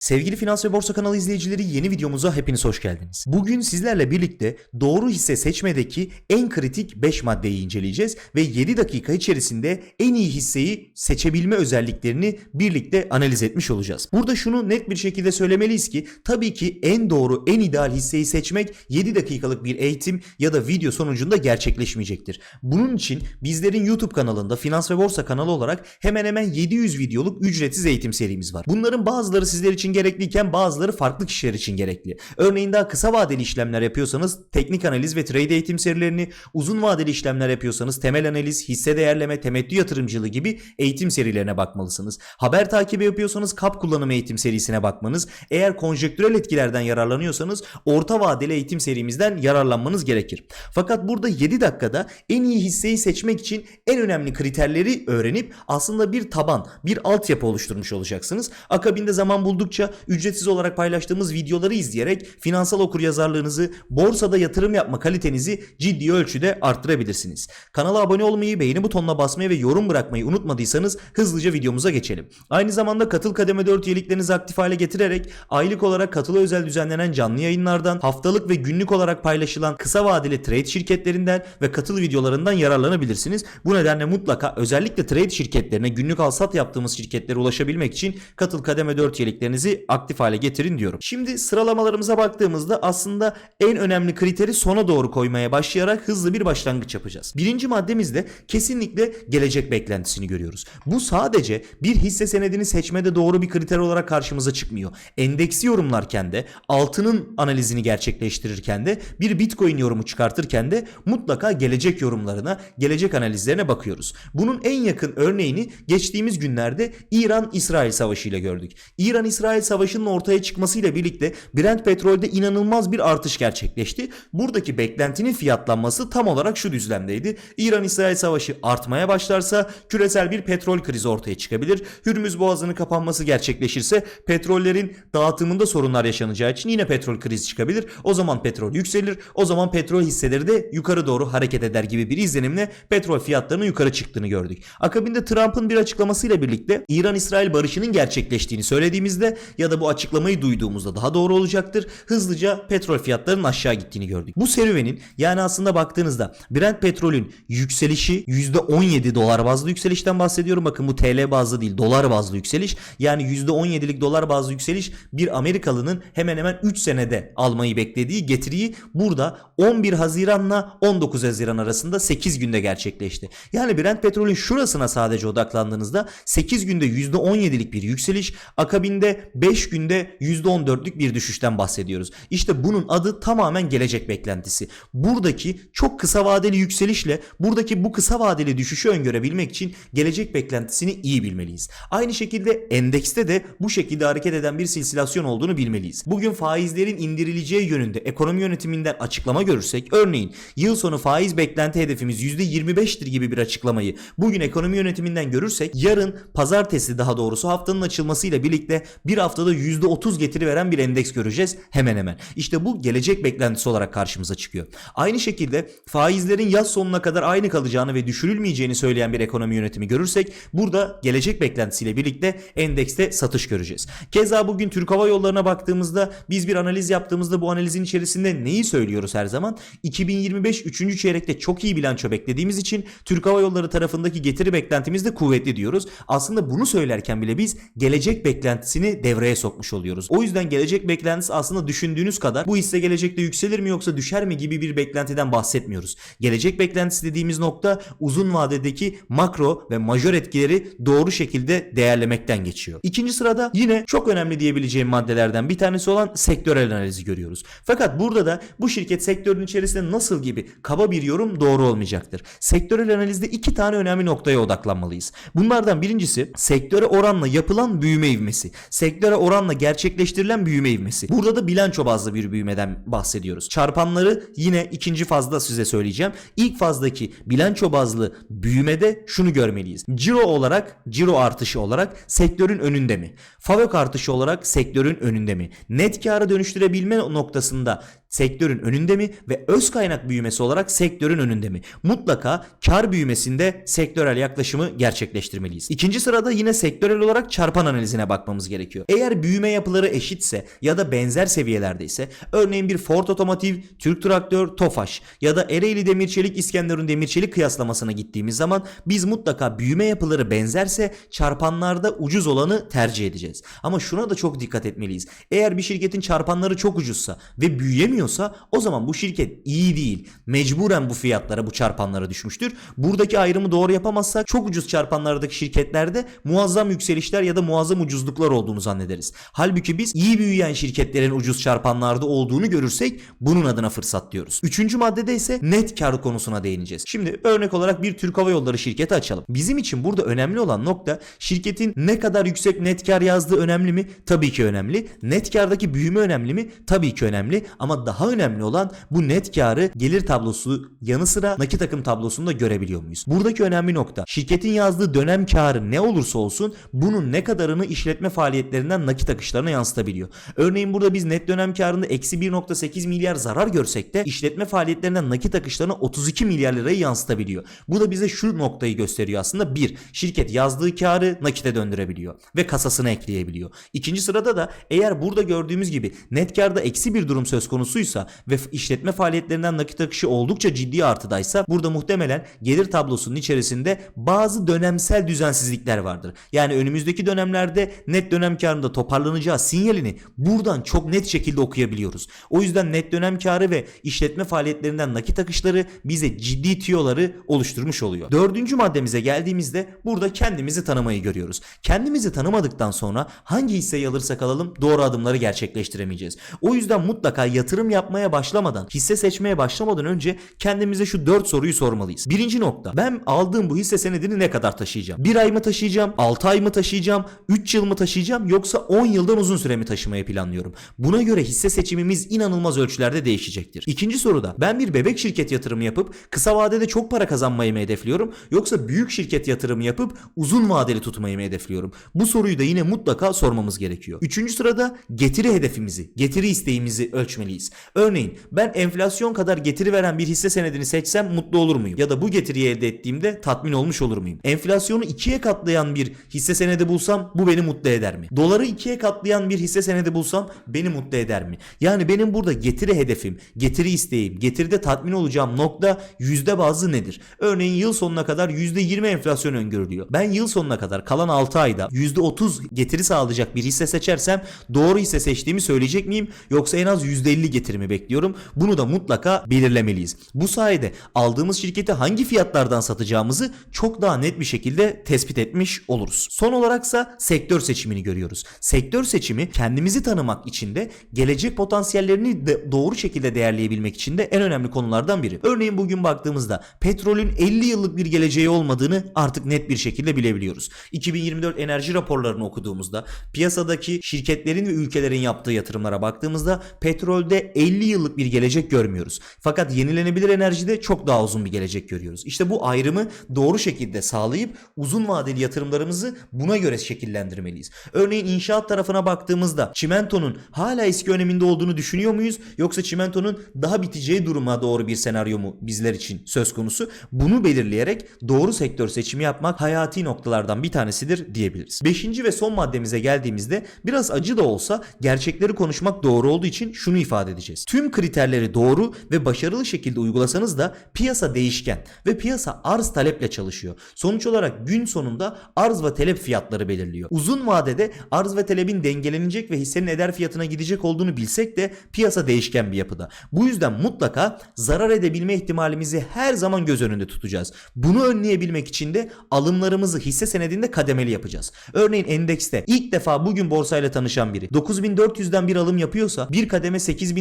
Sevgili Finans ve Borsa kanalı izleyicileri yeni videomuza hepiniz hoş geldiniz. Bugün sizlerle birlikte doğru hisse seçmedeki en kritik 5 maddeyi inceleyeceğiz ve 7 dakika içerisinde en iyi hisseyi seçebilme özelliklerini birlikte analiz etmiş olacağız. Burada şunu net bir şekilde söylemeliyiz ki tabii ki en doğru, en ideal hisseyi seçmek 7 dakikalık bir eğitim ya da video sonucunda gerçekleşmeyecektir. Bunun için bizlerin YouTube kanalında Finans ve Borsa kanalı olarak hemen hemen 700 videoluk ücretsiz eğitim serimiz var. Bunların bazıları sizler için gerekliyken bazıları farklı kişiler için gerekli. Örneğin daha kısa vadeli işlemler yapıyorsanız teknik analiz ve trade eğitim serilerini, uzun vadeli işlemler yapıyorsanız temel analiz, hisse değerleme, temettü yatırımcılığı gibi eğitim serilerine bakmalısınız. Haber takibi yapıyorsanız kap kullanımı eğitim serisine bakmanız, eğer konjektürel etkilerden yararlanıyorsanız orta vadeli eğitim serimizden yararlanmanız gerekir. Fakat burada 7 dakikada en iyi hisseyi seçmek için en önemli kriterleri öğrenip aslında bir taban, bir altyapı oluşturmuş olacaksınız. Akabinde zaman buldukça ücretsiz olarak paylaştığımız videoları izleyerek finansal okuryazarlığınızı, borsada yatırım yapma kalitenizi ciddi ölçüde arttırabilirsiniz. Kanala abone olmayı, beğeni butonuna basmayı ve yorum bırakmayı unutmadıysanız hızlıca videomuza geçelim. Aynı zamanda katıl kademe 4 üyeliklerinizi aktif hale getirerek aylık olarak katılı özel düzenlenen canlı yayınlardan, haftalık ve günlük olarak paylaşılan kısa vadeli trade şirketlerinden ve katıl videolarından yararlanabilirsiniz. Bu nedenle mutlaka özellikle trade şirketlerine günlük al sat yaptığımız şirketlere ulaşabilmek için katıl kademe 4 üyeliklerinizi aktif hale getirin diyorum. Şimdi sıralamalarımıza baktığımızda aslında en önemli kriteri sona doğru koymaya başlayarak hızlı bir başlangıç yapacağız. Birinci maddemizde kesinlikle gelecek beklentisini görüyoruz. Bu sadece bir hisse senedini seçmede doğru bir kriter olarak karşımıza çıkmıyor. Endeksi yorumlarken de altının analizini gerçekleştirirken de bir bitcoin yorumu çıkartırken de mutlaka gelecek yorumlarına, gelecek analizlerine bakıyoruz. Bunun en yakın örneğini geçtiğimiz günlerde İran-İsrail savaşı ile gördük. İran-İsrail savaşının ortaya çıkmasıyla birlikte Brent petrolde inanılmaz bir artış gerçekleşti. Buradaki beklentinin fiyatlanması tam olarak şu düzlemdeydi. İran-İsrail savaşı artmaya başlarsa küresel bir petrol krizi ortaya çıkabilir. Hürmüz boğazının kapanması gerçekleşirse petrollerin dağıtımında sorunlar yaşanacağı için yine petrol krizi çıkabilir. O zaman petrol yükselir. O zaman petrol hisseleri de yukarı doğru hareket eder gibi bir izlenimle petrol fiyatlarının yukarı çıktığını gördük. Akabinde Trump'ın bir açıklamasıyla birlikte İran-İsrail barışının gerçekleştiğini söylediğimizde ya da bu açıklamayı duyduğumuzda daha doğru olacaktır. Hızlıca petrol fiyatlarının aşağı gittiğini gördük. Bu serüvenin yani aslında baktığınızda Brent petrolün yükselişi %17 dolar bazlı yükselişten bahsediyorum. Bakın bu TL bazlı değil dolar bazlı yükseliş. Yani %17'lik dolar bazlı yükseliş bir Amerikalının hemen hemen 3 senede almayı beklediği getiriyi burada 11 Haziran'la 19 Haziran arasında 8 günde gerçekleşti. Yani Brent petrolün şurasına sadece odaklandığınızda 8 günde %17'lik bir yükseliş akabinde 5 günde %14'lük bir düşüşten bahsediyoruz. İşte bunun adı tamamen gelecek beklentisi. Buradaki çok kısa vadeli yükselişle buradaki bu kısa vadeli düşüşü öngörebilmek için gelecek beklentisini iyi bilmeliyiz. Aynı şekilde endekste de bu şekilde hareket eden bir silsilasyon olduğunu bilmeliyiz. Bugün faizlerin indirileceği yönünde ekonomi yönetiminden açıklama görürsek örneğin yıl sonu faiz beklenti hedefimiz %25'tir gibi bir açıklamayı bugün ekonomi yönetiminden görürsek yarın pazartesi daha doğrusu haftanın açılmasıyla birlikte bir haftada %30 getiri veren bir endeks göreceğiz hemen hemen. İşte bu gelecek beklentisi olarak karşımıza çıkıyor. Aynı şekilde faizlerin yaz sonuna kadar aynı kalacağını ve düşürülmeyeceğini söyleyen bir ekonomi yönetimi görürsek burada gelecek beklentisiyle birlikte endekste satış göreceğiz. Keza bugün Türk Hava Yolları'na baktığımızda biz bir analiz yaptığımızda bu analizin içerisinde neyi söylüyoruz her zaman? 2025 3. çeyrekte çok iyi bilanço beklediğimiz için Türk Hava Yolları tarafındaki getiri beklentimiz de kuvvetli diyoruz. Aslında bunu söylerken bile biz gelecek beklentisini devreye sokmuş oluyoruz. O yüzden gelecek beklentisi aslında düşündüğünüz kadar bu hisse gelecekte yükselir mi yoksa düşer mi gibi bir beklentiden bahsetmiyoruz. Gelecek beklentisi dediğimiz nokta uzun vadedeki makro ve majör etkileri doğru şekilde değerlemekten geçiyor. İkinci sırada yine çok önemli diyebileceğim maddelerden bir tanesi olan sektörel analizi görüyoruz. Fakat burada da bu şirket sektörün içerisinde nasıl gibi kaba bir yorum doğru olmayacaktır. Sektörel analizde iki tane önemli noktaya odaklanmalıyız. Bunlardan birincisi sektöre oranla yapılan büyüme ivmesi. Sektöre oranla gerçekleştirilen büyüme ivmesi. Burada da bilanço bazlı bir büyümeden bahsediyoruz. Çarpanları yine ikinci fazda size söyleyeceğim. İlk fazdaki bilanço bazlı büyümede şunu görmeliyiz. Ciro olarak, ciro artışı olarak sektörün önünde mi? Favök artışı olarak sektörün önünde mi? Net kâra dönüştürebilme noktasında sektörün önünde mi ve öz kaynak büyümesi olarak sektörün önünde mi? Mutlaka kar büyümesinde sektörel yaklaşımı gerçekleştirmeliyiz. İkinci sırada yine sektörel olarak çarpan analizine bakmamız gerekiyor. Eğer büyüme yapıları eşitse ya da benzer seviyelerde ise örneğin bir Ford Otomotiv, Türk Traktör, Tofaş ya da Ereğli Demirçelik, İskenderun Demirçelik kıyaslamasına gittiğimiz zaman biz mutlaka büyüme yapıları benzerse çarpanlarda ucuz olanı tercih edeceğiz. Ama şuna da çok dikkat etmeliyiz. Eğer bir şirketin çarpanları çok ucuzsa ve büyüyemiyorsa o zaman bu şirket iyi değil. Mecburen bu fiyatlara bu çarpanlara düşmüştür. Buradaki ayrımı doğru yapamazsak çok ucuz çarpanlardaki şirketlerde muazzam yükselişler ya da muazzam ucuzluklar olduğunu zannederiz. Halbuki biz iyi büyüyen şirketlerin ucuz çarpanlarda olduğunu görürsek bunun adına fırsat diyoruz. Üçüncü maddede ise net kar konusuna değineceğiz. Şimdi örnek olarak bir Türk Hava Yolları şirketi açalım. Bizim için burada önemli olan nokta şirketin ne kadar yüksek net kar yazdığı önemli mi? Tabii ki önemli. Net kardaki büyüme önemli mi? Tabii ki önemli. Ama daha önemli olan bu net karı gelir tablosu yanı sıra nakit akım tablosunda görebiliyor muyuz? Buradaki önemli nokta şirketin yazdığı dönem karı ne olursa olsun bunun ne kadarını işletme faaliyetlerinden nakit akışlarına yansıtabiliyor. Örneğin burada biz net dönem karında eksi 1.8 milyar zarar görsek de işletme faaliyetlerinden nakit akışlarına 32 milyar lirayı yansıtabiliyor. Bu da bize şu noktayı gösteriyor aslında. Bir, şirket yazdığı karı nakite döndürebiliyor ve kasasına ekleyebiliyor. İkinci sırada da eğer burada gördüğümüz gibi net karda eksi bir durum söz konusuysa ve işletme faaliyetlerinden nakit akışı oldukça ciddi artıdaysa burada muhtemelen gelir tablosunun içerisinde bazı dönemsel düzensizlikler vardır. Yani önümüzdeki dönemlerde net dönem karında toparlanacağı sinyalini buradan çok net şekilde okuyabiliyoruz. O yüzden net dönem karı ve işletme faaliyetlerinden nakit akışları bize ciddi tüyoları oluşturmuş oluyor. Dördüncü maddemize geldiğimizde burada kendimizi tanımayı görüyoruz. Kendimizi tanımadıktan sonra hangi hisseyi alırsak alalım doğru adımları gerçekleştiremeyeceğiz. O yüzden mutlaka yatırım yapmaya başlamadan, hisse seçmeye başlamadan önce kendimize şu dört soruyu sormalıyız. Birinci nokta. Ben aldığım bu hisse senedini ne kadar taşıyacağım? Bir ay mı taşıyacağım? 6 ay mı taşıyacağım? 3 yıl mı taşıyacağım? Yoksa 10 yıldan uzun süre mi taşımayı planlıyorum? Buna göre hisse seçimimiz inanılmaz ölçülerde değişecektir. İkinci soruda ben bir bebek şirket yatırımı yapıp kısa vadede çok para kazanmayı mı hedefliyorum? Yoksa büyük şirket yatırımı yapıp uzun vadeli tutmayı mı hedefliyorum? Bu soruyu da yine mutlaka sormamız gerekiyor. Üçüncü sırada getiri hedefimizi, getiri isteğimizi ölçmeliyiz. Örneğin ben enflasyon kadar getiri veren bir hisse senedini seçsem mutlu olur muyum? Ya da bu getiriyi elde ettiğimde tatmin olmuş olur muyum? Enflasyonu ikiye katlayan bir hisse senedi bulsam bu beni mutlu eder mi? Doları ikiye katlayan bir hisse senedi bulsam beni mutlu eder mi? Yani benim burada getiri hedefim, getiri isteğim, getiride tatmin olacağım nokta yüzde bazı nedir? Örneğin yıl sonuna kadar yüzde 20 enflasyon öngörülüyor. Ben yıl sonuna kadar kalan 6 ayda yüzde 30 getiri sağlayacak bir hisse seçersem doğru hisse seçtiğimi söyleyecek miyim? Yoksa en az %50 getirimi bekliyorum. Bunu da mutlaka belirlemeliyiz. Bu sayede aldığımız şirketi hangi fiyatlardan satacağımızı çok daha net bir şekilde tespit etmiş oluruz. Son olaraksa sektör seçimini görüyoruz. Sektör seçimi kendimizi tanımak için de gelecek potansiyellerini de doğru şekilde değerleyebilmek için de en önemli konulardan biri. Örneğin bugün baktığımızda petrolün 50 yıllık bir geleceği olmadığını artık net bir şekilde bilebiliyoruz. 2024 enerji raporlarını okuduğumuzda piyasadaki şirketlerin ve ülkelerin yaptığı yatırımlara baktığımızda petrolde 50 yıllık bir gelecek görmüyoruz. Fakat yenilenebilir enerjide çok daha uzun bir gelecek görüyoruz. İşte bu ayrımı doğru şekilde sağlayıp uzun vadeli yatırımlarımızı buna göre şekillendirmeliyiz. Örneğin inşaat tarafına baktığımızda çimentonun hala eski öneminde olduğunu düşünüyor muyuz? Yoksa çimentonun daha biteceği duruma doğru bir senaryo mu bizler için söz konusu? Bunu belirleyerek doğru sektör seçimi yapmak hayati noktalardan bir tanesidir diyebiliriz. Beşinci ve son maddemize geldiğimizde biraz acı da olsa gerçekleri konuşmak doğru olduğu için şunu ifade edeceğiz. Tüm kriterleri doğru ve başarılı şekilde uygulasanız da piyasa değişken ve piyasa arz taleple çalışıyor. Sonuç olarak gün sonunda arz ve talep fiyatları belirliyor. Uzun vadede arz ve talebin dengelenecek ve hissenin eder fiyatına gidecek olduğunu bilsek de piyasa değişken bir yapıda. Bu yüzden mutlaka zarar edebilme ihtimalimizi her zaman göz önünde tutacağız. Bunu önleyebilmek için de alımlarımızı hisse senedinde kademeli yapacağız. Örneğin endekste ilk defa bugün borsayla tanışan biri 9400'den bir alım yapıyorsa bir kademe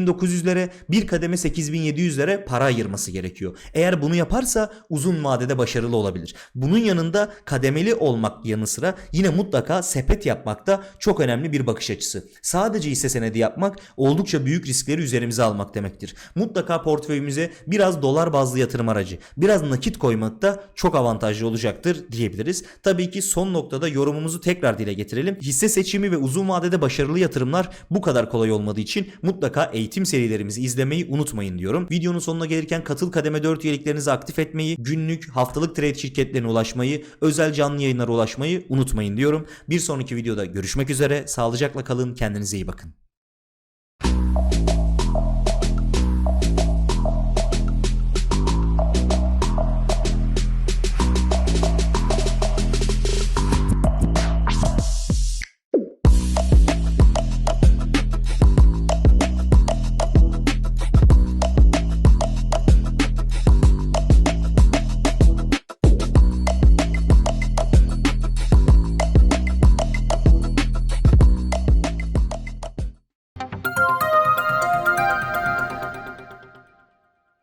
8900'lere bir kademe 8700'lere para ayırması gerekiyor. Eğer bunu yaparsa uzun vadede başarılı olabilir. Bunun yanında kademeli olmak yanı sıra yine mutlaka sepet yapmak da çok önemli bir bakış açısı. Sadece hisse senedi yapmak oldukça büyük riskleri üzerimize almak demektir. Mutlaka portföyümüze biraz dolar bazlı yatırım aracı, biraz nakit koymak da çok avantajlı olacaktır diyebiliriz. Tabii ki son noktada yorumumuzu tekrar dile getirelim. Hisse seçimi ve uzun vadede başarılı yatırımlar bu kadar kolay olmadığı için mutlaka eğitim tüm serilerimizi izlemeyi unutmayın diyorum. Videonun sonuna gelirken katıl kademe 4 üyeliklerinizi aktif etmeyi, günlük, haftalık trade şirketlerine ulaşmayı, özel canlı yayınlara ulaşmayı unutmayın diyorum. Bir sonraki videoda görüşmek üzere. Sağlıcakla kalın. Kendinize iyi bakın.